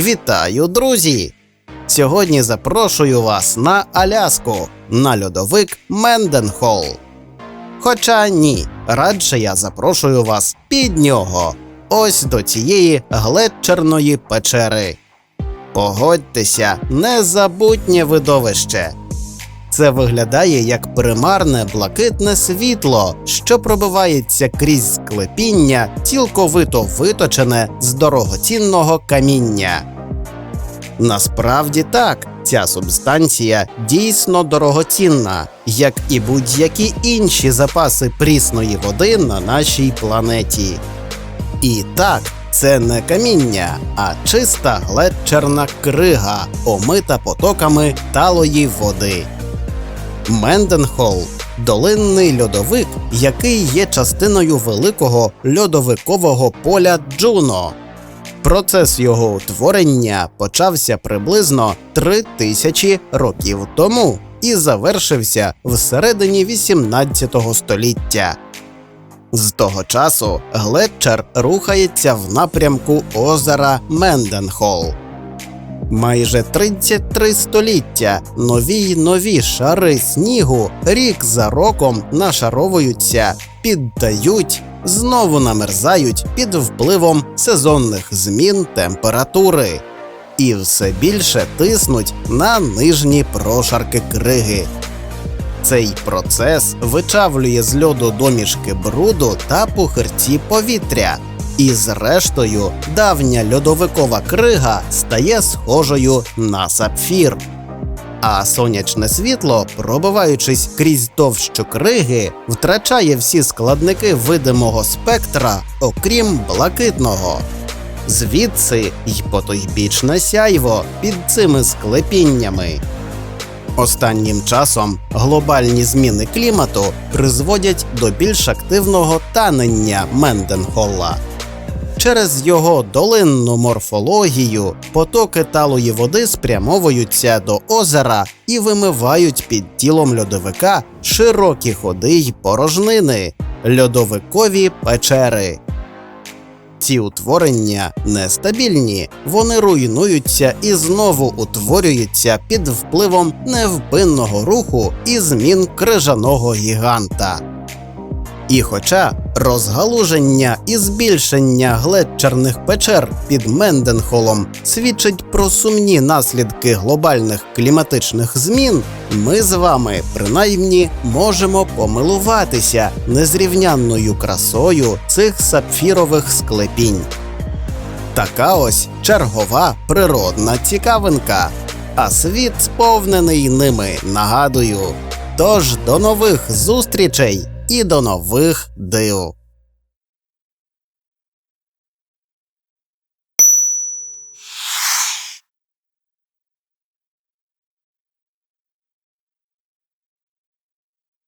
Вітаю, друзі! Сьогодні запрошую вас на Аляску на льодовик Менденхол. Хоча ні, радше я запрошую вас під нього, ось до цієї глетчерної печери. Погодьтеся, незабутнє видовище. Це виглядає як примарне блакитне світло, що пробивається крізь склепіння, цілковито виточене з дорогоцінного каміння. Насправді так, ця субстанція дійсно дорогоцінна, як і будь-які інші запаси прісної води на нашій планеті. І так, це не каміння, а чиста глечерна крига, омита потоками талої води. Менденхол долинний льодовик, який є частиною великого льодовикового поля Джуно. Процес його утворення почався приблизно три тисячі років тому і завершився всередині 18 століття. З того часу глетчер рухається в напрямку озера Менденхол. Майже 33 століття. Нові й нові шари снігу рік за роком нашаровуються, піддають, знову намерзають під впливом сезонних змін температури. І все більше тиснуть на нижні прошарки криги. Цей процес вичавлює з льоду домішки бруду та пухирці повітря, і зрештою давня льодовикова крига стає схожою на сапфір. А сонячне світло, пробиваючись крізь товщу криги, втрачає всі складники видимого спектра, окрім блакитного. Звідси й потойбічне сяйво під цими склепіннями. Останнім часом глобальні зміни клімату призводять до більш активного танення Менденхолла. Через його долинну морфологію потоки талої води спрямовуються до озера і вимивають під тілом льодовика широкі ходи й порожнини, льодовикові печери. Ці утворення нестабільні, вони руйнуються і знову утворюються під впливом невпинного руху і змін крижаного гіганта. І хоча розгалуження і збільшення глетчерних печер під Менденхолом свідчить про сумні наслідки глобальних кліматичних змін, ми з вами принаймні можемо помилуватися незрівнянною красою цих сапфірових склепінь. Така ось чергова природна цікавинка, а світ сповнений ними, нагадую. Тож до нових зустрічей і до нових див.